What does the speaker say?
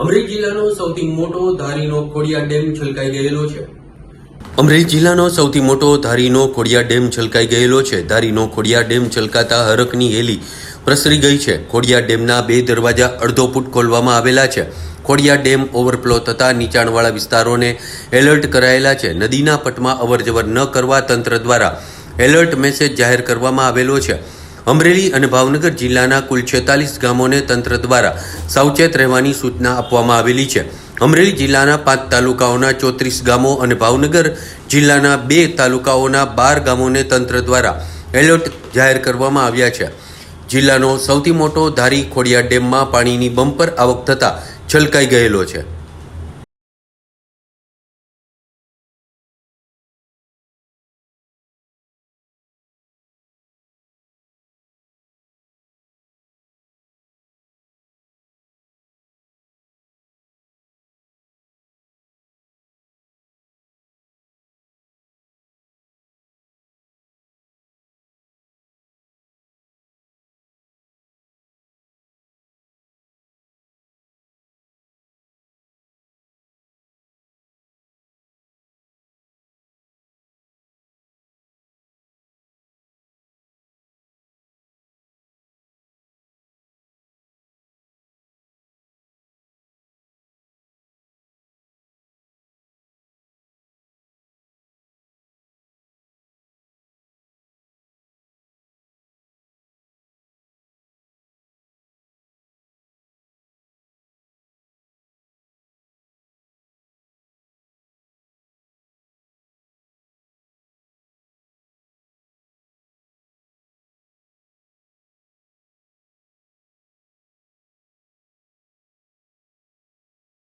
અમરેલી જિલ્લાનો સૌથી મોટો ધારીનો ખોડિયા ડેમ છલકાઈ ગયેલો છે. અમરેલી જિલ્લાનો સૌથી મોટો ધારીનો ખોડિયા ડેમ છલકાઈ ગયેલો છે. ધારીનો ખોડિયા ડેમ છલકાતા હરકની હેલી પ્રસરી ગઈ છે. ખોડિયા ડેમના બે દરવાજા અડધો ફૂટ ખોલવામાં આવેલા છે. ખોડિયા ડેમ ઓવરફ્લો થતાં નીચાણવાળા વિસ્તારોને એલર્ટ કરાયેલા છે. નદીના પટમાં અવરજવર ન કરવા તંત્ર દ્વારા એલર્ટ મેસેજ જાહેર કરવામાં આવેલો છે. અમરેલી અને ભાવનગર જિલ્લાના કુલ છેતાલીસ ગામોને તંત્ર દ્વારા સાવચેત રહેવાની સૂચના આપવામાં આવેલી છે. અમરેલી જિલ્લાના પાંચ તાલુકાઓના ચોત્રીસ ગામો અને ભાવનગર જિલ્લાના બે તાલુકાઓના બાર ગામોને તંત્ર દ્વારા એલર્ટ જાહેર કરવામાં આવ્યા છે. જિલ્લાનો સૌથી મોટો ધારી ખોડિયા ડેમમાં પાણીની બમ્પર આવક થતાં છલકાઈ ગયેલો છે.